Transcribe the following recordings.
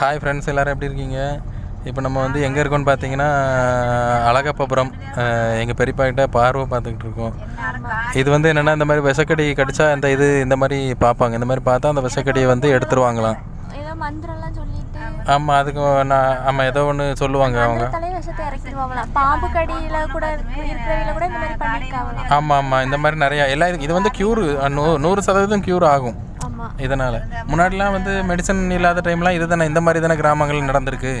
Hi friends எல்லோரும் எப்படி இருக்கீங்க? இப்போ நம்ம வந்து எங்கே இருக்கோம்னு பார்த்தீங்கன்னா அழகப்பபுரம் எங்கள் பெரியப்பா கிட்ட பார்வை பார்த்துக்கிட்டு இருக்கோம். இது வந்து என்னென்னா இந்த மாதிரி விஷக்கடி கடிச்சா இந்த இது இந்த மாதிரி பார்ப்பாங்க. இந்த மாதிரி பார்த்தா அந்த விஷக்கடியை வந்து எடுத்துருவாங்களாம். ஆமாம் அதுக்கு நான் ஆமாம் ஏதோ ஒன்று சொல்லுவாங்க அவங்க. ஆமாம் ஆமாம் இந்த மாதிரி நிறையா எல்லா இது இது வந்து க்யூர் நூறு சதவீதம் க்யூர் ஆகும். இதனால். முன்னாடிலாம் வந்து மெடிசன் இல்லாத டைம்லாம் இது தானே இந்த மாதிரி தானே கிராமங்கள் நடந்திருக்கு.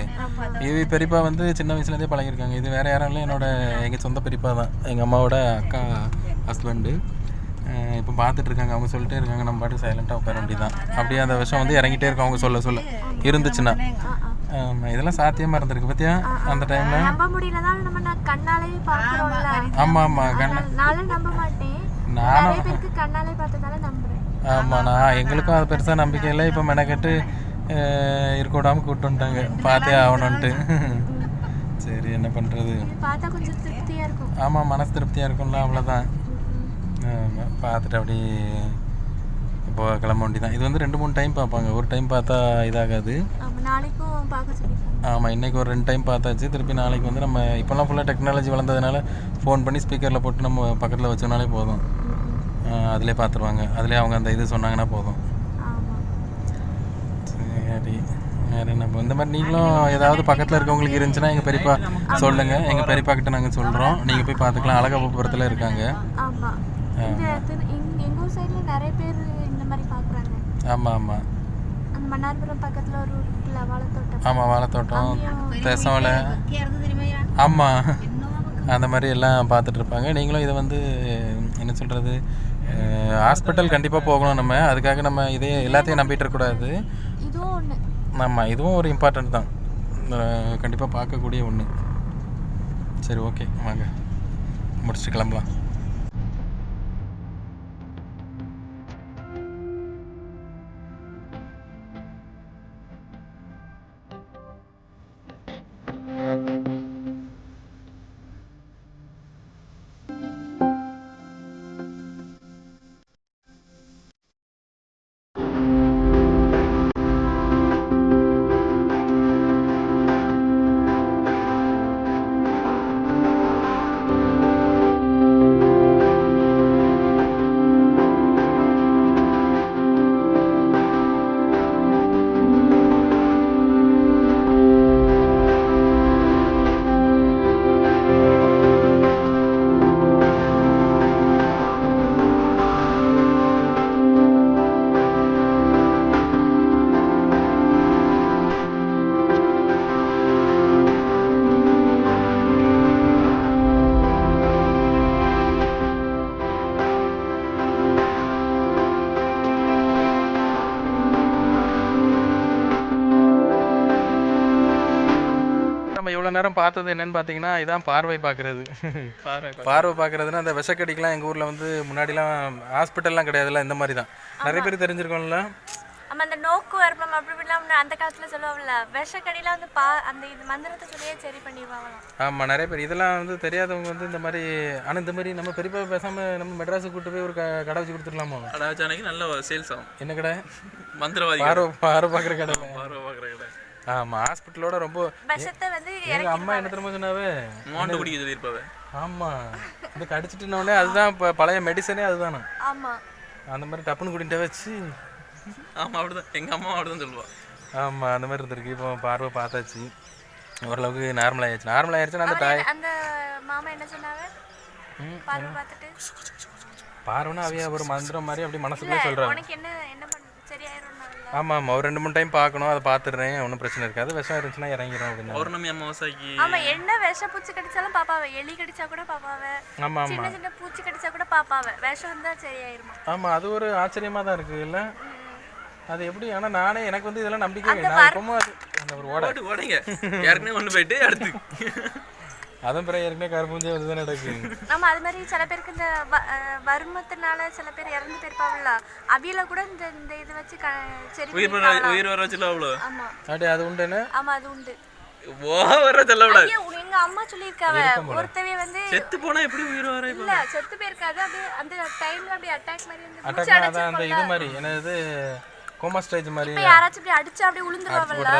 இது பெரியப்பா வந்து சின்ன வயசுலேருந்தே பழகிருக்காங்க இது வேறு யாரும் இல்லை என்னோட எங்கள் சொந்த பெரியப்பா தான். எங்கள் அம்மாவோட அக்கா ஹஸ்பண்டு இப்போ பார்த்துட்டு இருக்காங்க. அவங்க சொல்லிட்டே இருக்காங்க நம்ம பாட்டு சைலண்ட்டாக உட்கார வேண்டியதான் அப்படியே அந்த விஷம் வந்து இறங்கிட்டே இருக்கும் அவங்க சொல்ல சொல்ல. இருந்துச்சுன்னா. இதெல்லாம் சாத்தியமாக இருந்திருக்கு. பார்த்தியா அந்த டைமில் ஆமாம் ஆமாம் கண்ண நானும் நம்ப மாட்டேன். நானும் நிறைய பேருக்கு கண்ணாலே பார்த்ததால நம்புறேன். நான் எங்களுக்கும் அது பெருசாக நம்பிக்கை இல்லை. இப்போ மெனக்கெட்டு இருக்க விடாமல் கூப்பிட்டு வந்துட்டாங்க பார்த்தே ஆகணுன்ட்டு சரி என்ன பண்ணுறது இது பார்த்தா கொஞ்சம் திருப்தியா இருக்கும். ஆமாம் மனசு திருப்தியாக இருக்கும்ல அவ்வளோதான் ஆமாம் பார்த்துட்டு அப்படி இப்போ கிளம்ப வேண்டி தான் இது வந்து ரெண்டு மூணு டைம் பார்ப்பாங்க. ஒரு டைம் பார்த்தா இதாகாது. ஆமாம் இன்றைக்கி ஒரு ரெண்டு டைம் பார்த்தாச்சு. திருப்பி நாளைக்கு வந்து நம்ம இப்போல்லாம் ஃபுல்லாக டெக்னாலஜி வளர்ந்ததுனால ஃபோன் பண்ணி ஸ்பீக்கரில் போட்டு நம்ம பக்கத்தில் வச்சோனாலே போதும். அதிலே பார்த்துருவாங்க அதிலே அவங்க அந்த இது சொன்னாங்கன்னா போதும். ஆமா. சரி. வேறு என்ன இந்த மாதிரி நீங்களும் ஏதாவது பக்கத்தில் இருக்கவங்களுக்கு இருந்துச்சுன்னா எங்கள் பெரியப்பா சொல்லுங்கள் எங்கள் பெரியப்பா கிட்ட நாங்கள் சொல்கிறோம் நீங்கள் போய் பார்த்துக்கலாம் அழகாபுரத்தில் இருக்காங்க. ஆமா. இந்த திரு- எங்க எங்க ஊர் சைடுல நிறைய பேர் இந்த மாதிரி பாக்குறாங்க. ஆமாம் ஆமாம் மன்னார்புரம் பக்கத்துல ஒரு வாழைத்தோட்டம். ஆமாம் வாழைத்தோட்டம். தேசவலை ஆமாம் அந்த மாதிரி எல்லாம் பார்த்துட்டு இருப்பாங்க. நீங்களும் இதை வந்து என்ன சொல்கிறது ஹாஸ்பிட்டல் கண்டிப்பாக போகணும் நம்ம. அதுக்காக நம்ம இதே எல்லாத்தையும் நம்பிட்டு இருக்கக்கூடாது. ஆமாம் இதுவும் ஒரு இம்பார்ட்டன்ட் தான். கண்டிப்பாக பார்க்கக்கூடிய ஒன்று சரி ஓகே வாங்க. முடிச்சுட்டு கிளம்பலாம். இவ்வளோ நேரம் பார்த்தது என்னன்னு பார்த்தீங்கன்னா இதான் பார்வை பார்க்குறது. பார்வை பார்வை பார்க்குறதுன்னா அந்த விஷக்கடிக்கெலாம் எங்கள் ஊரில் வந்து முன்னாடிலாம் ஹாஸ்பிட்டல்லாம் கிடையாதுல்ல இந்த மாதிரி தான் நிறைய பேர் தெரிஞ்சிருக்கோம்ல? ஆமா அந்த நோக்கு வரப்பம் அப்படி இப்படிலாம் அந்த காலத்துல சொல்லுவாங்கல்ல விஷக்கடியில வந்து பா அந்த இது மந்திரத்தை சொல்லியே சரி பண்ணிடுவாங்களாம். ஆமாம் நிறைய பேர். இதெல்லாம் வந்து தெரியாதவங்க வந்து இந்த மாதிரி ஆனால் இந்த மாதிரி நம்ம பெரியப்பா பேசாமல் நம்ம மெட்ராஸுக்கு கூட்டு போய் ஒரு க கடை வச்சு கொடுத்துடலாமா? அடாச்சானைக்கு நல்ல சேல்ஸ் ஆகும். என்ன கடை மந்திரவாதி பார்வை பார்வை பார்க்குற கடை. ஆமாம் ஹாஸ்பிட்டலோட ரொம்ப விஷத்தை வந்து எங்கள் அம்மா என்ன தெரியுமா சொன்னாவே? மோண்டு குடிக்க சொல்லியிருப்பாவே ஆமாம் இந்த கடிச்சிட்டுனோடனே அதுதான் இப்போ பழைய மெடிசனே அதுதானே. ஆமா. அந்த மாதிரி டப்புன்னு கூட்டிகிட்டு வச்சு. ஆமா அப்படிதான். எங்க அம்மா அப்படிதான் சொல்லுவா. ஆமாம் அந்த மாதிரி இருந்திருக்கு. இப்போ பார்வை பார்த்தாச்சு. ஓரளவுக்கு நார்மல் ஆயிடுச்சு. நார்மல் ஆயிடுச்சுன்னா அந்த டாய் அந்த மாமா என்ன சொன்னாங்க? பார்வை பார்த்துட்டு. பார்வைன்னா அவைய ஒரு மந்திரம் மாதிரி அப்படி மனசுக்குள்ளே சொல்கிறாங்க உனக்கு என்ன என்ன ஆமாம் ஆமாம் ஒரு ரெண்டு மூணு டைம் பார்க்கணும் அதை பார்த்துடுறேன் ஒன்றும் பிரச்சனை இருக்காது. விஷம் இருந்துச்சுன்னா இறங்கிடும் அப்படின்னு. பௌர்ணமி அமாவாசைக்கு. ஆமா என்ன விஷ பூச்சி கடிச்சாலும் பாப்பாவ எலி கடிச்சா கூட பாப்பாவ ஆமாம் ஆமாம் சின்ன சின்ன பூச்சி கடிச்சா கூட பாப்பாவ விஷம் இருந்தா சரியாயிருமா? ஆமாம் அது ஒரு ஆச்சரியமாக தான் இருக்குது இல்லை? அது எப்படி? ஆனால் நானே எனக்கு வந்து இதெல்லாம் நம்பிக்கை இல்லை. நான் எப்பவும் அது அந்த ஒரு ஓட. ஓடைங்க. ஏற்கனவே ஒன்று போயிட்டு அடுத்து. அதுவும் பிறகு ஏற்கனவே கருப்பூஞ்சி வந்து தான் நடக்கு ஆமா அது மாதிரி சில பேருக்கு இந்த வருமத்தினால சில பேர் இறந்து போயிருப்பாங்கல்ல அவியல கூட இந்த இந்த இது வச்சு க- சரி உயிர். உயிர் வர வச்சுல அவ்வளோ ஆமா. அப்படி அது உண்டுன்னு? ஆமா அது உண்டு. ஓ வர சொல்லக்கூடாது ஐயா, உங்க- எங்க அம்மா சொல்லியிருக்காவ ஒருத்தவே வந்து செத்து போனா எப்படி உயிர் வர இல்ல செத்து போயிருக்காது அப்படியே அந்த டைம்ல அப்படியே அட்டாக் மாதிரி அதான் அந்த இது மாதிரி. என்னது கோமா ஸ்டேஜ் மாதிரி இப்ப யாராச்சும் இப்படி அடிச்சு அப்படியே உளுந்துருவாங்கல்ல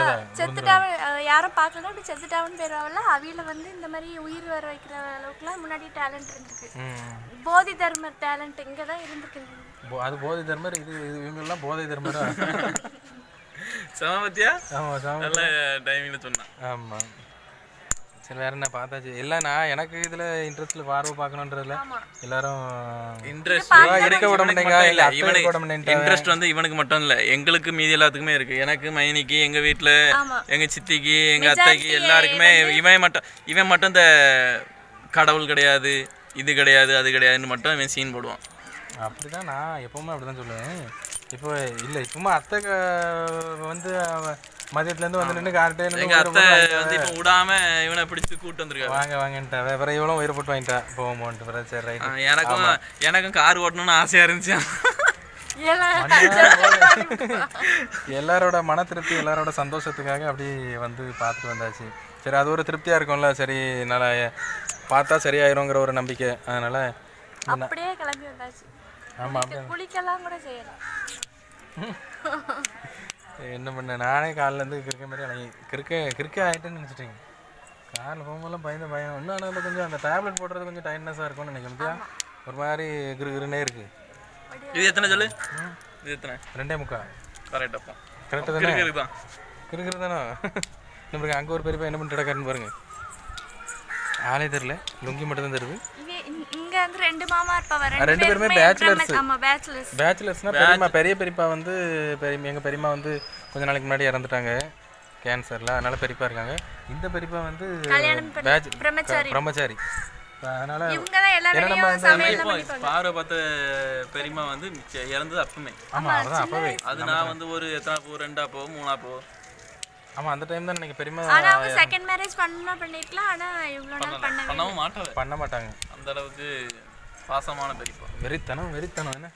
அஹ் யாரும் பார்க்கல இப்படி செத்துட்டாவன்னு போயிடுவாங்கல்ல அவியில வந்து இந்த மாதிரி உயிர் வர வைக்கிற அளவுக்குலாம் முன்னாடி டேலண்ட் இருந்திருக்கு. ம். போதி தர்மர் டேலண்ட் இங்க தான் இருந்திருக்கு. போ- அது போதை தர்மர் இது இது இவங்கெல்லாம் போதை தர்மரா? சமபத்தியா ஆமாம் சாமி நல்ல டைமிங்ல சொன்னான். ஆமாம் சரி வேற என்ன பார்த்தாச்சு. இல்லை நான் எனக்கு இதில் இன்ட்ரெஸ்ட்டில் பார்வை பார்க்கணுன்றதுல எல்லாரும் இன்ட்ரெஸ்ட் எடுக்க விட மாட்டேங்க இல்லை எடுக்க விட மாட்டேன்ட்டாங்க இன்ட்ரெஸ்ட் வந்து இவனுக்கு மட்டும் இல்ல எங்களுக்கு மீதி எல்லாத்துக்குமே இருக்கு. எனக்கு மைனிக்கு எங்க வீட்ல ஆமா. எங்க சித்திக்கு எங்க அத்தைக்கு எல்லாருக்குமே இவன் மட்டும் இவன் மட்டும் இந்த கடவுள் கிடையாது இது கிடையாது அது கிடையாதுன்னு மட்டும் இவன் சீன் போடுவான். அப்படிதான் நான் எப்பவுமே அப்படிதான் சொல்லுவேன். இப்போ இல்லை சும்மா அத்தை வந்து மதியத்துலேருந்து வந்து நின்று கார்ட்டே எங்க அத்தை வந்து இப்ப விடாம இவனை பிடிச்சு கூட்டு வந்திருக்காங்க வாங்க வாங்கன்ட்டா வேற இவ்வளோ உயிர் போட்டு வாங்கிட்டா? போகும்போன்ட்டு பிறகு சரி ரைட் எனக்கும் எனக்கும் கார் ஓட்டணும்னு ஆசையா இருந்துச்சு. எல்லாரோட மன திருப்தி எல்லாரோட சந்தோஷத்துக்காக அப்படி வந்து பார்த்துட்டு வந்தாச்சு. சரி அது ஒரு திருப்தியாக இருக்கும்ல. சரி நல்லா பார்த்தா சரியாயிருங்கிற ஒரு நம்பிக்கை. அதனால் அப்படியே கிளம்பி வந்தாச்சு. ஆமாம் குளிக்கலாம் கூட செய்யலாம். என்ன பண்ண? நானே காலிலேருந்து கிறுக்க மாதிரி அழகி கிறுக்க கிறுக்க ஆகிட்டேன்னு நினச்சிட்டேங்க. காரில் போகும்போதெல்லாம் பயந்து பயம். இன்னும் அதில் கொஞ்சம் அந்த டேப்லெட் போடுறது கொஞ்சம் டைட்னஸாக இருக்கும்னு நினைக்க முடியா ஒரு மாதிரி கிரு கிருனே இருக்குது இது எத்தனை சொல்லு? இது எத்தனை? ரெண்டே முக்கா கரெக்ட் அப்போ. கரெக்டாக தானே? கிறுக்கிறு தானே? நம்மளுக்கு அங்கே ஒரு பெரிய என்ன பண்ணிட்டு கிடக்காருன்னு பாருங்க. ஆளே தெரில லுங்கி மட்டும் தான் இவன் இங்க- வந்து ரெண்டு மாமா இருப்பாவ. ரெண்டு பேருமே. பிரம்ம- ஆமா பேச்சுலர்ஸ் பேச்சுலர்ஸ்னால் பெரியம்மா பெரிய பெரியப்பா வந்து பெரிய எங்கள் பெரியம்மா வந்து கொஞ்ச நாளைக்கு முன்னாடி இறந்துட்டாங்க. கேன்சரில் அதனால பெரியப்பா இருக்காங்க. இந்த பெரியப்பா வந்து கல்யாணம் பண்ணி- பேச் பிரம்மச்சாரி. பிரம்மச்சாரி. அதனால இவங்க தான் எல்லா ஏன்னா நம்ம வேலையும் இந்த சமையல் இப்போ பார்வை பார்த்த பெரியம்மா வந்து இறந்தது அப்பமே. ஆமாம் அதான் அப்போவே. அது நான் வந்து ஒரு எத்தனை போ ரெண்டா போ மூணா போ ஆமாம் அந்த டைம் தான் இன்னைக்கு பெரியம்மா ஆனா அவங்க செகண்ட் மேரேஜ் பண்ணா பண்ணிருக்கலாம். ஆனா இவ்வளவு நாள் பண்ணவே. பண்ணவும் மாட்டாத பண்ண மாட்டாங்க. அந்த அளவுக்கு பாசமான பெரியப்பா. வெறித்தனம் வெறித்தனம் என்ன?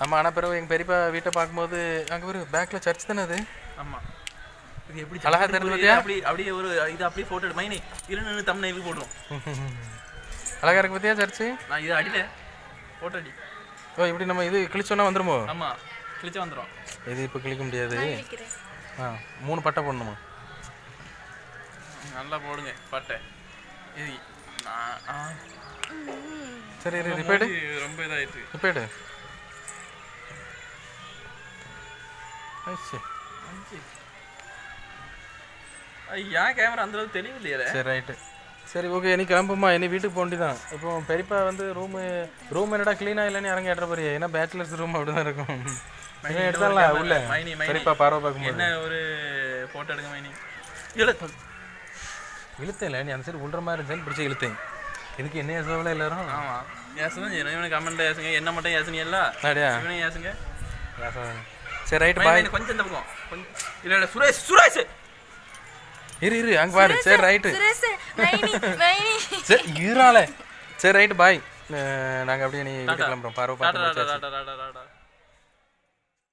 ஆமாம் ஆனால் பிறகு எங்கள் பெரியப்பா வீட்டை பார்க்கும்போது அங்கே ஒரு பேக்கில் சர்ச் தானே அது? ஆமா. இது எப்படி அழகா ஒரு- பாத்தியா? அப்படி அப்படியே ஒரு இது அப்படியே போட்டோ எடு மைனி இரு நின்று தம்னையில் போடுறோம் அழகா இருக்கு பார்த்தியா சர்ச்சு நான் இது அடியில போட்டோ அடி. ஓ இப்படி நம்ம இது கிழிச்சோன்னா வந்துருமோ? ஆமா கிழிச்சு வந்துடும் இது இப்போ கிழிக்க முடியாது. ஆ மூணு பட்டை போடணுமா? நல்லா போடுங்க பாட்டை. இது சரி இரு ரிப்பேடு ரொம்ப இதாயிட்டு. ரிப்பேடு ஐயா கேமரா அந்த அளவுக்கு தெளிவு இல்லையே சரி ரைட்டு. சரி ஓகே நீ கிளம்புமா? இனி வீட்டுக்கு போண்டி தான் இப்போ பெரியப்பா வந்து ரூமு ரூம் என்னடா க்ளீனாக இல்லைன்னு இறங்கி ஏற்ற போறியே. ஏன்னா பேச்சுலர்ஸ் ரூம் அப்படி தான் இருக்கும். எடுத்தால உள்ள. மைனி மைனி. பெரியப்பா பார்வை பார்க்கும்போது என்ன ஒரு போட்டோ எடுங்க மைனி. இல்லை இழுத்தேன் இல்லை நீ அந்த சைடு உள்ற மாதிரி இருந்துச்சு பிடிச்சி இழுத்தேன். இதுக்கு என்ன ஏசவில் எல்லாரும்? ஆமா. ஏசுதான் செய்யணும் இவனுக்கு கமெண்ட் ஏசுங்க. என்ன மட்டும் ஏசுங்க இல்ல அப்படியா? இவனையும் ஏசுங்க. சரி ரைட்டு மைனி, பாய் கொஞ்சம் இந்த பக்கம். கொஞ்சம். இல்ல இல்ல சுரேஷ் சுரேஷ். இரு இரு அங்கே பாரு. சரி ரைட்டு சுரேஷ் மைனி மைனி. சரி இறால சரி ரைட்டு பாய் நாங்கள் அப்படியே நீ கிளம்புறோம். பார்வை பார்த்து